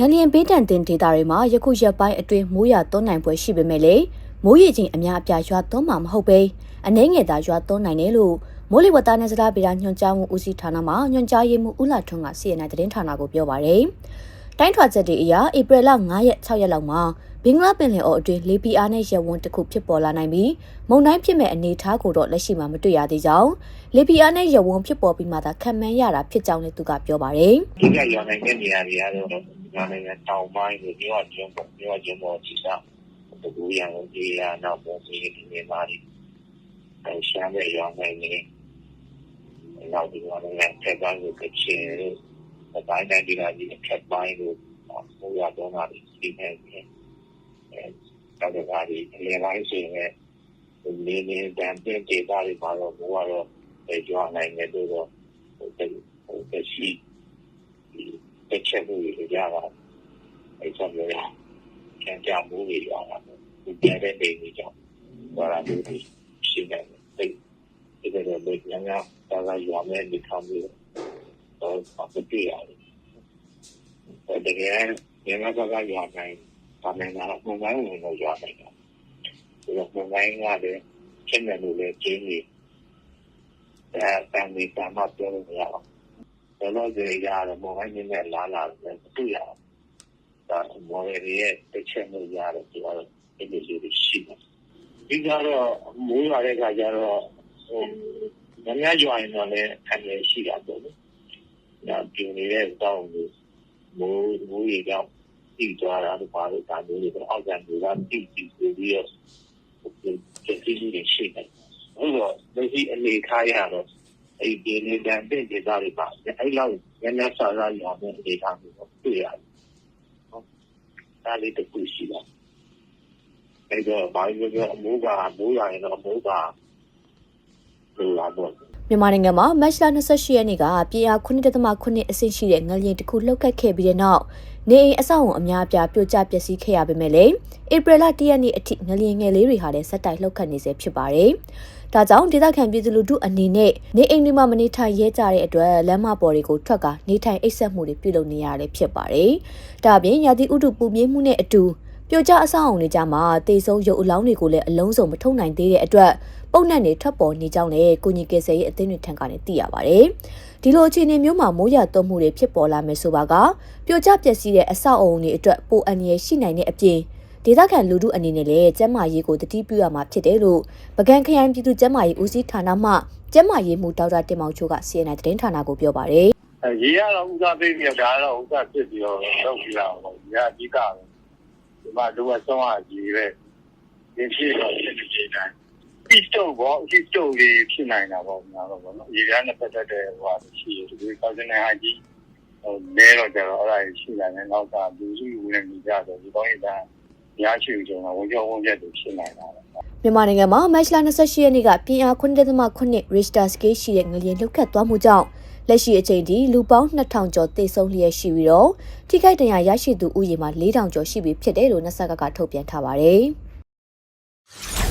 ငလျင်ဘေးတန်တင်ဒေသတွေမှာယခုရက်ပိုင်းအတွင်းမိုးရွာသွန်းနိုင်ပွဲရှိပေမဲ့လေမိုးရေချိန်အများအပြားရွာသွန်းမှာမဟုတ်ပဲအနှဲငယ်သာရွာသွန်းနိုင်တယ်လို့မိုးလေဝသနဲ့စကားဗေဒညွှန်ကြားမှုဦးစီးဌာနမှညွှန်ကြားရေးမှူးဦးလာထွန်းက CNN သတင်းဌာနကိုပြောပါရယ်တိုင်းထွာချက်တွေအရဧပြီလ9ရက်6ရက်လောက်မှာဘင်္ဂလားပင်လယ်အော်အတွင်းလေပီအားနဲ့ရက်ဝန်းတစ်ခုဖြစ်ပေါ်လာနိုင်ပြီးမုန်တိုင်းဖြစ်မဲ့အနေအထားကိုတော့လက်ရှိမှာမတွေ့ရသေးကြောင်းလေပီအားနဲ့ရက်ဝန်းဖြစ်ပေါ်ပြီးမှသာခံမှန်းရတာဖြစ်ကြောင်းလည်းသူကပြောပါရယ်ဒီကရောင်းနိုင်တဲ့နေရာတွေကတော့ ရောင်းနိုင်တဲ့တောင်ပိုင်းကိုမြို့အကျုံးပေါ့မြို့အကျုံးပေါ်ကြီးတာတူရံကိုဒီရနောက်ပေါ်ဒီဒီနေမှာဒီအဲရှမ်းတဲ့ရောင်းနိုင်နေနောက်ဒီရောင်းနိုင်တဲ့ပိုင်းကိုကချင်လို့တိုင်းတိုင်းဒီကဒီအထက်ပိုင်းကိုဟိုရတော့တာဒီနေနေအဲတော့ဒါဒီလေပိုင်းဆိုရင်နေနေတန်တဲ့ဒေသတွေမှာတော့ဘိုးကတော့အဲရောင်းနိုင်တဲ့တော့ဟိုဟိုရှိတစ် ချက်မှုတွေရတာအဲ့ဆိုတော့ကျန်ကြမှုတွေရတာဒီကြတဲ့နေကြီးကြောင့်ဘာလာလို့ရှိနေတယ်ဒီဒီလိုမျိုးညာညာတာကရွာမဲ့ဒီခံပြီးတော့ပတ်ပြရတယ်တကယ်ညာညာကရွာနိုင်ဒါနဲ့တော့ပုံမှန်ဝင်လို့ရွာနိုင်တယ်ဒီလိုပုံမှန်ကလည်းရှင်းတယ်လို့လည်းကျင်းနေအဲတန်ဒီတမပြောလို့မရဘူးဘ ယ်လိုကြရရမောဟိုင်းနဲ့လာလာတယ်တွေ့ရတာမော်ရည်ရဲ့တစ်ချက်လို့ရတယ်ဒီကတော့ဒီလိုလေးရှိတယ်ဒီကတော့မိုးရတဲ့ခါကျတော့ဟိုမများကြွရင်တော့လည်းအမြဲရှိတာပေါ့လေ။ဒါပြင်းနေတဲ့တောင်းကိုမိုးမိုးရေကြောင့်တည်သွားတာတော့ပါလို့ဒါမျိုးတွေအောက်ကန်တွေကတည်တည်ပြီးတော့ဒီဒီလေးရှိတယ်။ဟုတ်တော့ဒီအနေထားရတော့ အဲ့ဒီနေတန်တဲ့ဒေသတွေပါအဲ့လောက်ညညဆာဆာရောင်းတဲ့ဒေသမျိုးကိုတွေ့ရတယ်။ဟုတ်။ဒါလေးတစ်ခုရှိတာ။အဲ့တော့ဘာလို့လဲအမိုးကမိုးရရင်တော့အမိုးကလိုလာတော့မြန်မာနိုင်ငံမှာမတ်လ28ရက်နေ့ကပြည်အား9.9အဆင့်ရှိတဲ့ငလျင်တစ်ခုလှုပ်ခတ်ခဲ့ပြီးတဲ့နောက်နေအိမ်အဆောက်အုံအများအပြားပြိုကျပျက်စီးခဲ့ရပေမဲ့လည်းဧပြီလ1ရက်နေ့အထိငလျင်ငယ်လေးတွေဟာလည်းဆက်တိုက်လှုပ်ခတ်နေစေဖြစ်ပါတယ်။ ဒါကြောင့်ဒေသခံပြည်သူလူထုအနေနဲ့နေအိမ်တွေမှာမနေထိုင်ရဲကြတဲ့အတွက်လမ်းမပေါ်တွေကိုထွက်ကာနေထိုင်အိပ်စက်မှုတွေပြုလုပ်နေရတယ်ဖြစ်ပါတယ်။ဒါအပြင်ရာသီဥတုပူပြင်းမှုနဲ့အတူပြိုကျအဆောက်အုံတွေကြမှာတေဆုံးရုပ်အလောင်းတွေကိုလည်းအလုံးစုံမထုတ်နိုင်သေးတဲ့အတွက်ပုံနဲ့နေထွက်ပေါ်နေကြောင်းလည်းကိုကြီးကယ်ဆယ်ရေးအသင်းတွေထံကနေသိရပါဗျ။ဒီလိုအခြေအနေမျိုးမှာမိုးရသွန်းမှုတွေဖြစ်ပေါ်လာမယ်ဆိုပါကပြိုကျပျက်စီးတဲ့အဆောက်အုံတွေအတွက်ပိုအန္တရာယ်ရှိနိုင်တဲ့အပြင် ဒေသခံလူထုအနေနဲ့လည်းကျန်းမာရေးကိုတတိပြုရမှာဖြစ်တယ်လို့ပကံခရိုင်ပြည်သူ့ကျန်းမာရေးဦးစီးဌာနမှကျန်းမာရေးမှူးဒေါက်တာတင်မောင်ချိုးက CNN သတင်းဌာနကိုပြောပါရယ်အဲရေရတော့ဥစားပေးပြီးတော့ဒါကတော့ဥစားဖြစ်ပြီးတော့လုပ်ပြီးတော့ဒီကအဓိကပဲဒီမှာလူကဆုံးအကြီးပဲဒီဖြစ်တော့ဖြစ်နေကြတယ်ပြီးတော့ဘောဒီတော့လေးဖြစ်နိုင်တာပေါ့များတော့ဗောနော်ရေရနဲ့ပတ်သက်တဲ့ဟိုဟာရှိတယ်ဒီကောင်းတဲ့ဟာကြီးဟိုလဲတော့ကြတော့အဲ့ဒါရှိလာတယ်နောက်ကလူစုလူနဲ့နေကြတော့ဒီကောင်းရတာ များရှိကြတော့ဝန်ကြောဝန်ပြတ်တွေဖြစ်နိုင်တာပေါ့မြန်မာနိုင်ငံမှာမတ်လ28ရက်နေ့ကပြင်းအား9.9 Richter scale ရှိတဲ့ငလျင်လှုပ်ခတ်သွားမှုကြောင့်လက်ရှိအချိန်ထိလူပေါင်း2000ကျော်သေဆုံးလျက်ရှိပြီးတော့ထိခိုက်ဒဏ်ရာရရှိသူဥယျာဉ်မှာ4000ကျော်ရှိပြီဖြစ်တယ်လို့နှဆက်ကကထုတ်ပြန်ထားပါတယ်။